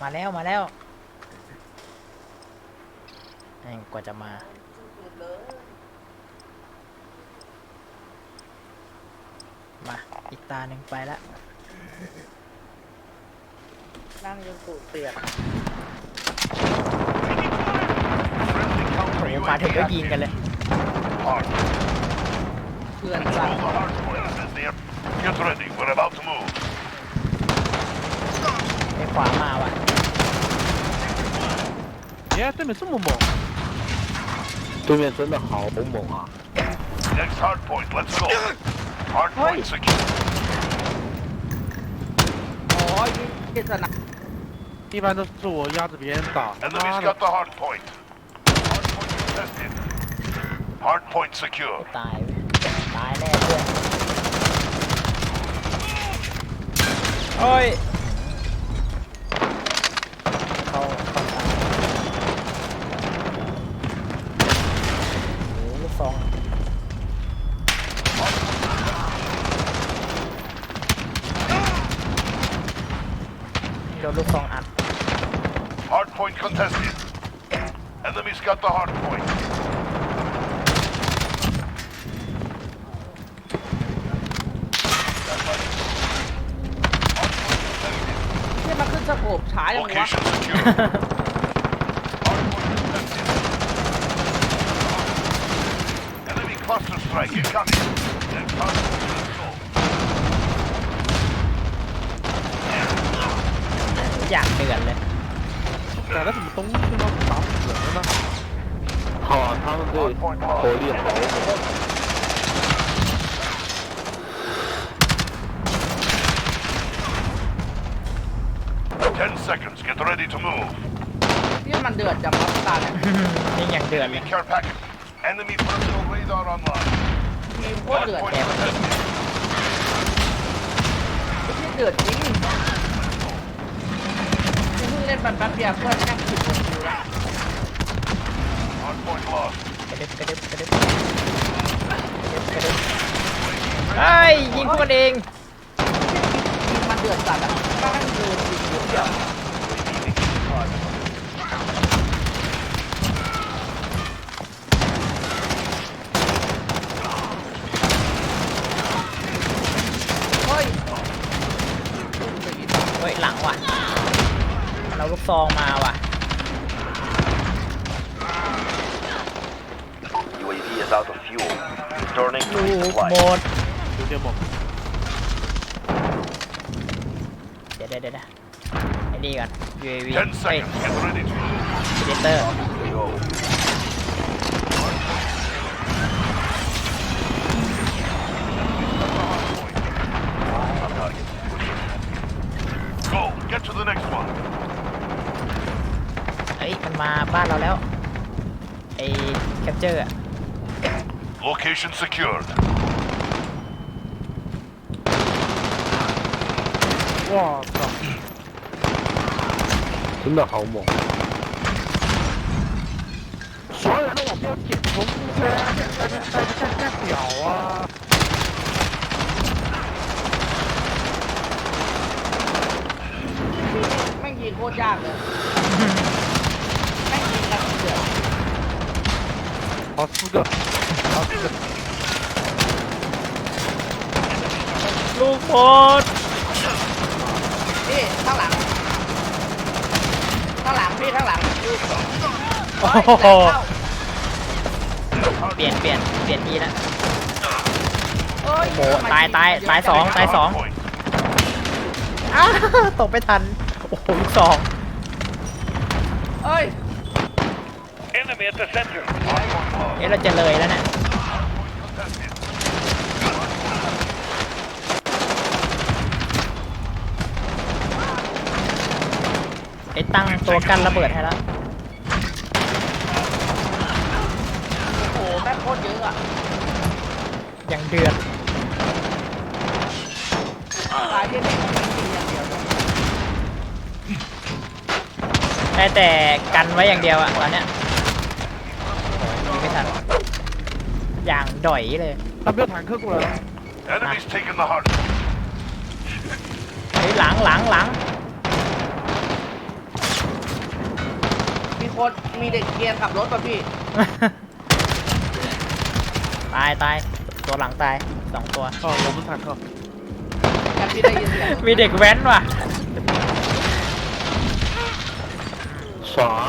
มาแล้วมาแล้วแม่งกว่าจะมา มา อีกตาหนึ่งไปละนั่งจนสูดเปียก โอ้โหมาถึงก็ยิงกันเลย Hard. เพื่อน Control สั่ง the hard point as they are. Get ready. We're about to move. ไปขวามาว่ะ 耶，对面这么猛，对面真的好猛啊！ Next hard point. Let's go. Hard point secure. อ๋อยี่สนาม 一般都是我压着别人打。他 Enemy's 妈 got 的， the hard point. Hard point contested. Hard point secure. ตายเว้ยตายแน่เพื่อนโอ้ย Enemy's got the hard point. ที่มาขึ้นสโคปช้าอย่างวะ Location secure. hard point contested. Enemy cluster strike incoming. Next hard point let's go. อยากเดือดเลย买 เหลืองนะห่อทั้ย seconds. Get ready to move. นี่มันเดือดจังวะตาเนี่ยนี่ยังเดือดเลย Care package. Enemy personal radar online. ทีมโคตเดือดแต่ที่เดือดจริงเพิ่งเล่นบันแป๊บเดียวเพื่อนแค่สิบคนดูแล กันเองมันเดือดสัตว์บ้านเดือดงเดือ้ยเฮ้ยหลังว่ะเราลูกซองมาว่ะ UAV is out of fuel. Returning ลู to ก supply. หมด ดูเดียวบอก เดี๋ยวเดี๋ยวนะไอ้นี่ก่อน UAV Ten เฮ้ย seconds. Get ready to move. Predator Go. Go. Get to the next one. เฮ้ยมันมาบ้านเราแล้ว ไอ้แคปเจอร์อะ Location secured. 哇操！真的好猛！所有人都往边点冲啊！干干干干干屌啊！ แม่งยิงโคตรยากเลย แม่งยิงกันเดือด 好四个，好四个。 ลูกโพด พี่ข้างหลัง ข้างหลังพี่ข้างหลังโอ้โห เปลี่ยนเปลี่ยนเปลี่ยนทีละเอ้ยโอ้โหตายตายตายสองตายสอง Point. อ้าวตกไม่ทัน โอ้โหลูกซองเอ้ย Enemy at the center. Hard point lost. เอ๊ะเราจะเลยแล้วเนี่ย ไอตั้งตัวกันระเบิดให้แล้วโอ้โหแม่โคตรเยอะอะอย่างเดือดตายที่ไหนไม่อย่างเดียวเลยได้แต่กันไว้อย่างเดียวอะตอนเนี้ยโอ้ยยิงไม่ทันอย่างด๋อยเลยรับเลือกถังเครื่องกูเลย Enemy's taking the heart. เฮ้ยหลังหลังหลัง คนมีเด็กเกียนขับรถป่ะพี่ ตายตายตัวหลังตายสองตัว เข้าลมมันถังเข้านเสียมีเด็กแว้นว่ะ สอง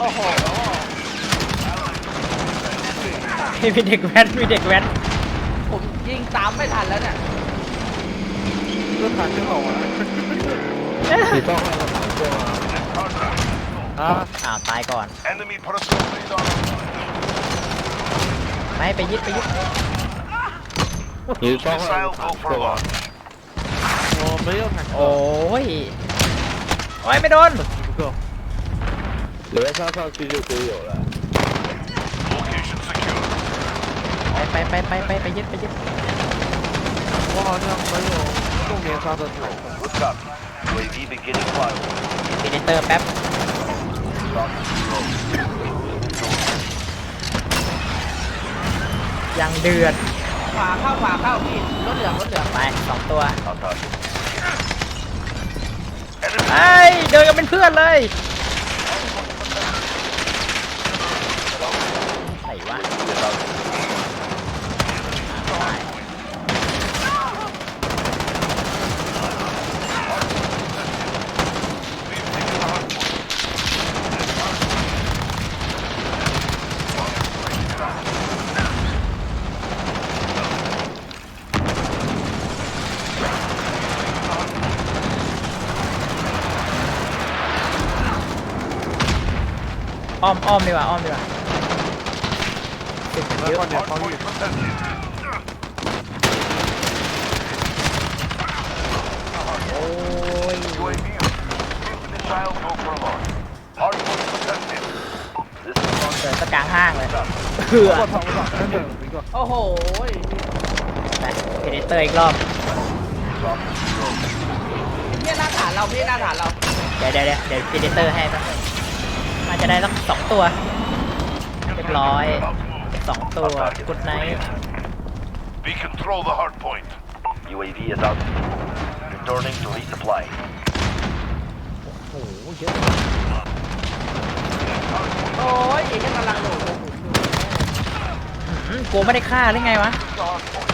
โอ้มีเด็กแว้นมีเด็กแว้น งตามไม่ทันแล้วเนี่ยเพื่อผ่านเครื่องออกอะไม่ต้องอ้าวตายก่อนไม่ไปยึดไปยึดหรือต้องโอ้อนโอ้ยโอ้ยไม่โดน หรือว่าชอบชอบคิอยู่คุยอยู่ละไปไปไปไปไปยึดไปยึด 我好像没有重点杀的坦克。 Good copy. UAV beginning flyover. พีเดเตอร์แป๊บ ยังเดือด ขวาเข้าขวาเข้าพี่รถเหลืองรถเหลือง ไปสองตัว I'll touch it. Enemy ไอ้ยเดินกันเป็นเพื่อนเลยไหนวะ อ้อมอ้อมดีกว่าอ้อมดีกว่าเติดมันเยอะโอ้ย เดินตะกลางห้างเลยเผื่อกดสองกดสองหนึ่งไปก่อนโอ้โหไปเพเดเตอร์อีกรอบเนี่ยหน้าฐานเราพี่หน้าฐานเรา เดี๋ยวเดี๋ยวเดี๋ยวเพเดเตอร์ให้แป๊บนึง จะได้สักสองตัว เรียบร้อย About to move. สองตัวกุดไนท์ We control the hard point. UAV is out. Returning to resupply. โอ้โหเยอะโอ้ยเอ็งกำลังโดดอืมกูไม่ได้ฆ่าหรือไงวะ The hard point.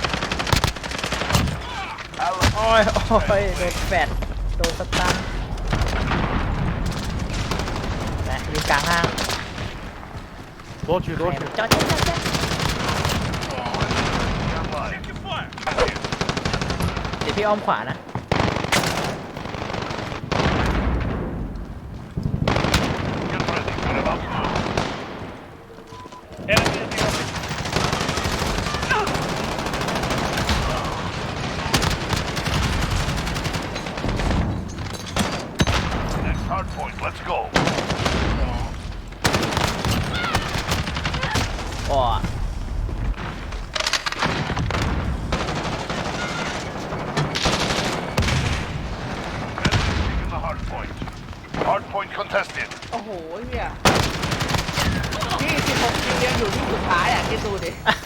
โอ้ยโอ้ยโดนแฟดโดนสตัน น่ะยืนกลางห้า TP อดจออดจเดี๋ยวพี่อ้อมขวานะ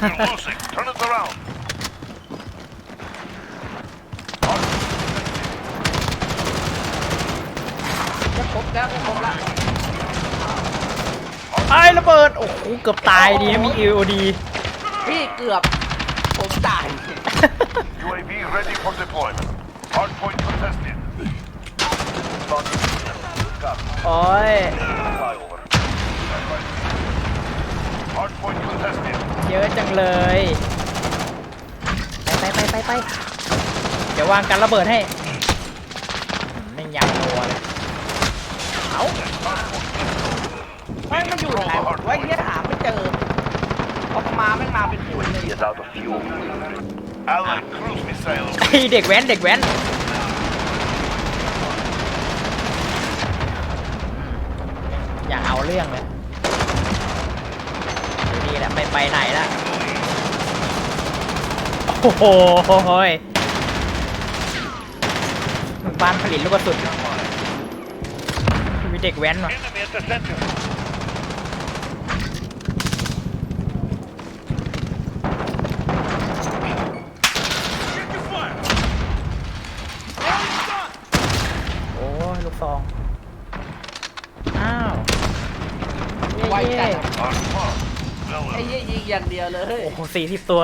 ดิ We're losing. Turn it around. Hard point contested. จะครบแล้วจะครบแล้วไอ้ระเบิด โอ้โห เกือบตายดีนะมี EOD พี่เกือบผมตาย UAV ready for deployment. Hard point contested. Launching. Good copy. โอ้ย Flyover. Hard point contested. เยอะจังเลย ไปไปไปไปไปเดี๋ยววางกันระเบิดให้ไม่ยังตัวเลยเอาไม่มันอยู่ไหนวะไอ้เฮียหาไม่เจอออกมาไม่งมาเป็นฝูงเลย is out of fuel. Allied cruise missile. ไอเด็กแว้นเด็กแว้นอยากเอาเรื่องเลยนี่แหละ ไปไปไหนละโอ้โหบ้านผลิตลูกกระสุนมีเด็กแว้นว่ะโอ้ยลูกซอง อ้าวเย่ Wiped ย ไอ้เหี้ยยิงอย่างเดียวเลย โอ้โหสี่สิบตัว